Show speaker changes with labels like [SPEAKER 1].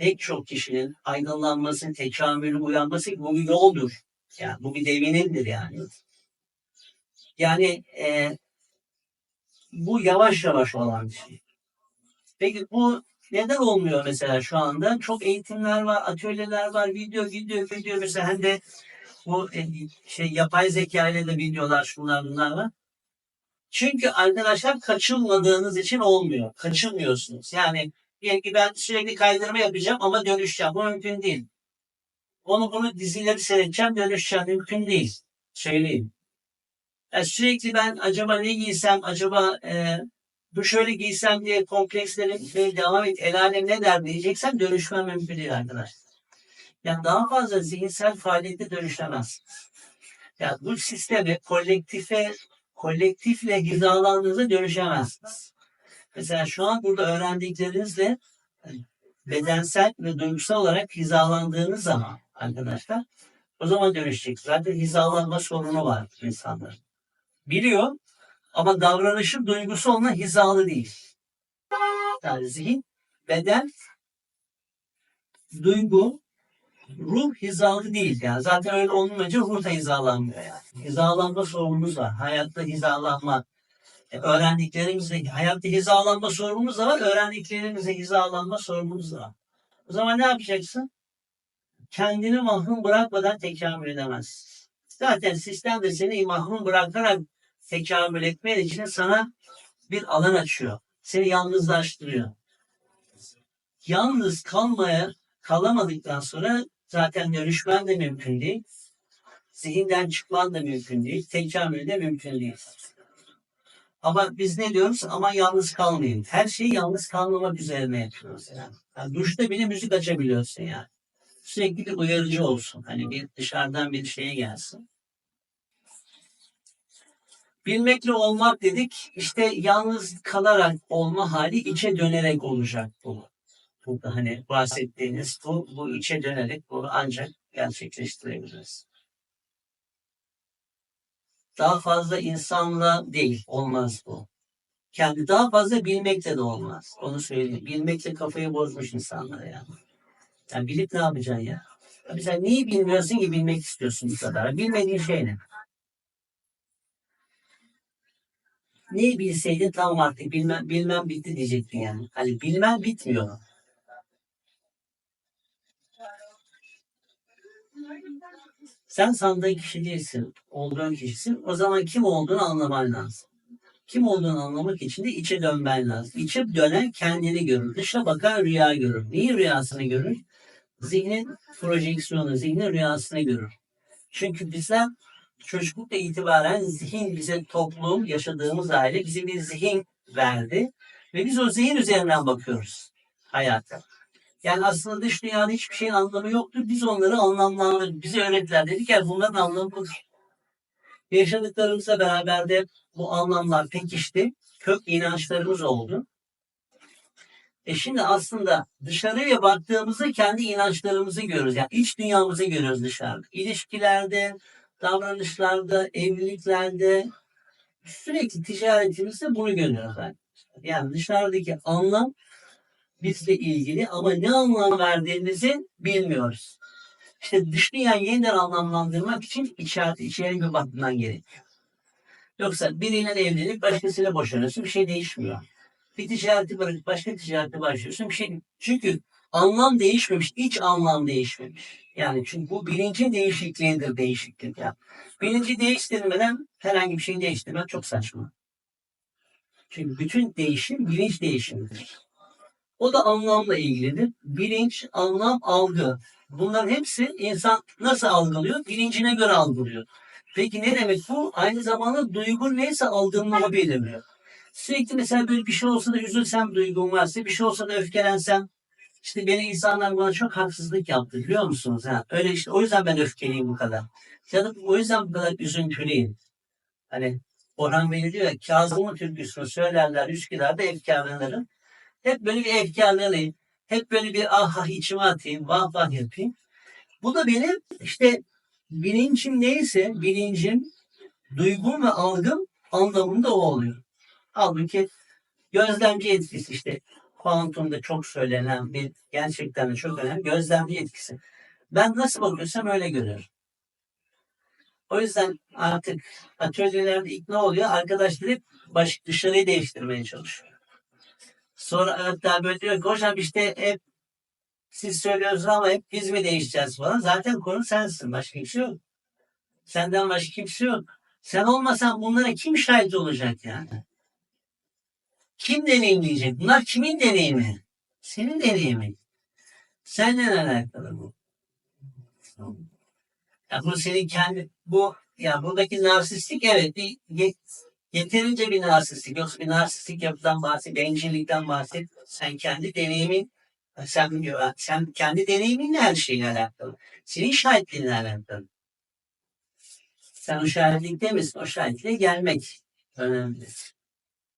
[SPEAKER 1] pek çok kişinin aydınlanması, tekamülü, uyanması bu bir yoldur. Yani bu bir devinimdir yani. Yani e, bu yavaş yavaş olan bir şey. Peki bu neden olmuyor mesela şu anda? Çok eğitimler var, atölyeler var, video, video, video mesela hem de bu e, şey yapay zeka ile de videolar şunlar bunlar var. Çünkü arkadaşlar kaçınmadığınız için olmuyor. Kaçınmıyorsunuz. Yani diyelim ki ben sürekli kaydırma yapacağım ama dönüşeceğim. Bu mümkün değil. Onu bunu dizileri seyredeceğim dönüşeceğim. Mümkün değil. Söyleyeyim. Yani sürekli ben acaba ne giysem, acaba e, bu şöyle giysem diye komplekslerim ve devam et, el alem ne der diyeceksem dönüşmem mümkün değil arkadaşlar. Yani daha fazla zihinsel faaliyette dönüşemezsiniz. Yani bu sistemi kolektife, kolektifle hizalandığınızda dönüşemezsiniz. Mesela şu an burada öğrendiklerinizle bedensel ve duygusal olarak hizalandığınız zaman arkadaşlar o zaman dönüşecek. Zaten hizalanma sorunu var insanların. Biliyor ama davranışı duygusu onunla hizalı değil. Yani zihin, beden, duygu, ruh hizalı değil. Yani zaten öyle olmayınca ruh da hizalanmıyor yani. Hizalanma sorunumuz var. Hayatta hizalanma, e, öğrendiklerimizle hayatta hizalanma sorunumuz da var. Öğrendiklerimizle hizalanma sorunumuz da var. O zaman ne yapacaksın? Kendini mahrum bırakmadan tekamül edemezsin. Zaten sistem de seni mahrum bırakarak tekamül etmen için sana bir alan açıyor. Seni yalnızlaştırıyor. Yalnız kalmaya kalamadıktan sonra zaten dönüşmen de mümkün değil. Zihinden çıkman da mümkün değil. Tekamül de mümkün değil. Ama biz ne diyoruz? Ama yalnız kalmayın. Her şeyi yalnız kalmamak üzerine yapıyoruz. Yani. Yani duşta bile müzik açabiliyorsun yani. Sürekli bir uyarıcı olsun. Hani bir dışarıdan bir şeye gelsin. Bilmekle olmak dedik. İşte yalnız kalarak olma hali içe dönerek olacak bu. Burada hani bahsettiğiniz bu, bu içe dönerek bunu ancak gerçekleştirebiliriz. Daha fazla insanla değil, olmaz bu. Kendi daha fazla bilmekle de olmaz. Onu söyleyeyim. Bilmekle kafayı bozmuş insanlar yani. Yani bilip ne yapacaksın ya? Abi sen neyi bilmiyorsun ki bilmek istiyorsun bu kadar? Bilmediğin şey ne? Neyi bilseydin tamam artık bilmem, bilmem bitti diyecektin yani. Hani bilmem bitmiyor. Sen sandığın kişi değilsin. Olduğun kişisin. O zaman kim olduğunu anlaman lazım. Kim olduğunu anlamak için de içe dönmen lazım. İçe dönen kendini görür. Dışa bakan rüya görür. Neyi rüyasını görür? Zihnin projeksiyonu, zihnin rüyasını görür. Çünkü bizler çocuklukta itibaren zihin bize toplum, yaşadığımız aile bize bir zihin verdi. Ve biz o zihin üzerinden bakıyoruz hayata. Yani aslında dış dünyada hiçbir şeyin anlamı yoktur. Biz onları anlamlandırdık. Bize öğrettiler. Dedik ya bunların anlamı budur. Yaşadıklarımızla beraber de bu anlamlar pekişti. Kök inançlarımız oldu. E şimdi aslında dışarıya baktığımızda kendi inançlarımızı görüyoruz. Yani iç dünyamızı görüyoruz dışarıda. İlişkilerde, davranışlarda, evliliklerde sürekli ticaretimizde bunu görüyoruz. Yani, yani dışarıdaki anlam bizle ilgili ama ne anlam verdiğimizi bilmiyoruz. İşte dış dünyayı yeniden anlamlandırmak için içeride, içeri bir bakman gerekiyor. Yoksa biriyle evlenip başkasıyla boşanıyorsun bir şey değişmiyor. Bir ticareti bırakıp başka ticarete başlıyorsun bir şey Çünkü anlam değişmemiş, iç anlam değişmemiş. Yani çünkü bu bilincin değişikliğidir değişiklik. Yani. Bilinci değiştirmeden herhangi bir şey değiştirmek çok saçma. Çünkü bütün değişim bilinç değişimidir. O da anlamla ilgilidir. Bilinç, anlam, algı. Bunların hepsi insan nasıl algılıyor? Bilincine göre algılıyor. Peki ne demek bu? Aynı zamanda duygu neyse algılama belirliyor. Sürekli mesela böyle bir şey olsa da üzülsem duygum varsa, bir şey olsa da öfkelensem, işte beni insanlar bana çok haksızlık yaptı biliyor musunuz? Ha? Öyle işte o yüzden ben öfkeliyim bu kadar. Ya da o yüzden bu kadar üzüntülüyüm. Hani Orhan Bey diyor ya Kazım'ın türküsünü söylerler Üsküdar'da efkarlanırım. Hep böyle bir efkarlanayım. Hep böyle bir ah ah içime atayım, vah vah yapayım. Bu da benim işte bilincim neyse bilincim, duygum ve algım anlamında o oluyor. Halbuki gözlemci etkisi işte kuantumda çok söylenen bir gerçekten de çok önemli gözlemci etkisi. Ben nasıl bakıyorsam öyle görüyorum. O yüzden artık atölyelerde ikna oluyor. Arkadaşlar hep baş, dışarıyı değiştirmeye çalışıyor. Sonra hatta böyle diyor ki hocam işte hep siz söylüyorsunuz ama hep biz mi değişeceğiz falan. Zaten konu sensin. Başka kimse yok. Senden başka kimse yok. Sen olmasan bunlara kim şahit olacak yani? Kim deneyimleyecek? Bunlar kimin deneyimi? Senin deneyimin. Seninle alakalı bu. Ya bu senin kendi bu ya buradaki narsistik evet bir yeterince bir narsistik yoksa bir narsistik yapıdan bahset, bencillikten bahset. Sen kendi deneyimin sen sen kendi deneyiminle her şeyle alakalı. Senin şahitliğinle alakalı. Sen o şahitlikte misin? O şahitliğe gelmek önemli.